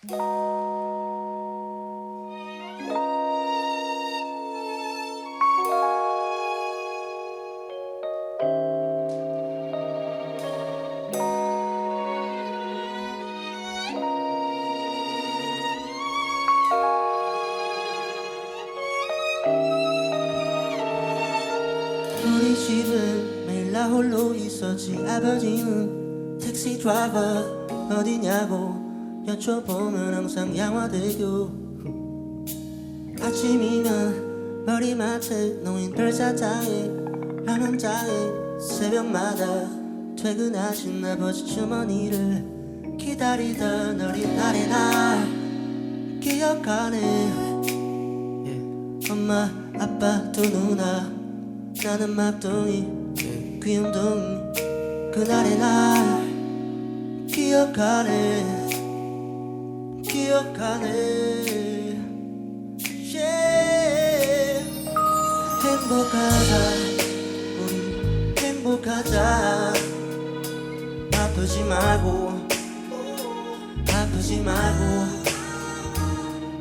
우리 집은 매일 나 홀로 있었지. 아버지는 택시 드라이버 어디냐고 여쭤보면 항상 양화대교 아침이면 머리맡에 놓인 별사탕에 라면장에 새벽마다 퇴근하신 아버지 주머니를 기다리던 어린 날의 날 기억하네 예. 엄마 아빠 두 누나 나는 막둥이 귀염둥이 그날의 날 기억하네 기억하네. Yeah. 행복하자 우리 행복하자. 아프지 말고. 아프지 말고.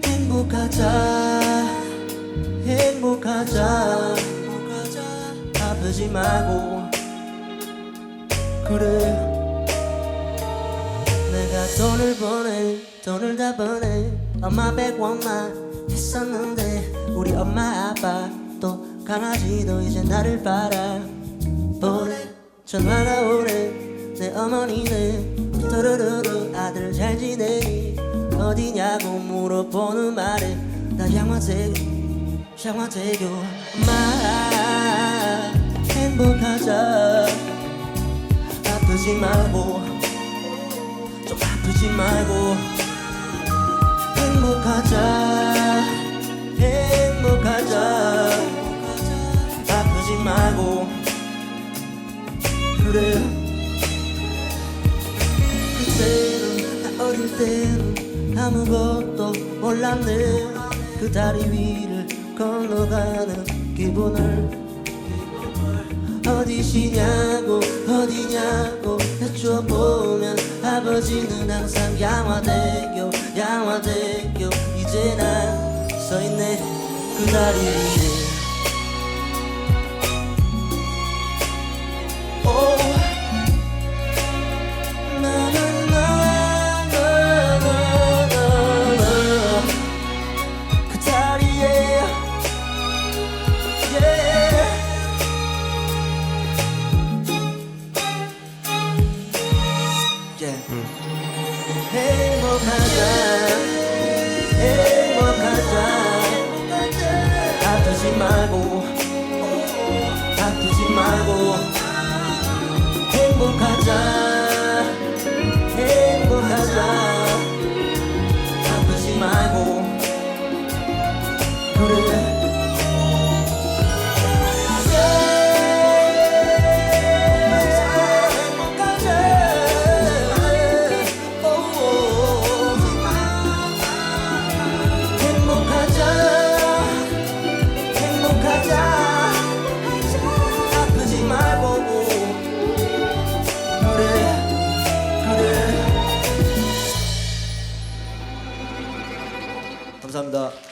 행복하자. 행복하자. 아프지 말고. 그래 돈을 보내 돈을 다 보내. 엄마 백원만 했었는데 우리 엄마 아빠 또 강아지도 이제 나를 바라. 보내 전화가 오네. 내 어머니는 또르르르 아들 잘 지내니. 어디냐고 물어보는 말에 나 양화대교 양화대교. 엄마 행복하자. 아프지 말고 좀 아프지 말고 행복하자 행복하자. 아프지 말고. 그래. 그때는 나 어릴 때는 아무것도 몰랐네. 그 다리 위를 건너가는 기분을. 어디시냐고 어디냐고 여쭤보면 아버지는 항상 양화대교 양화대교. 이제 난 서있네. 그 다리 행 감사합니다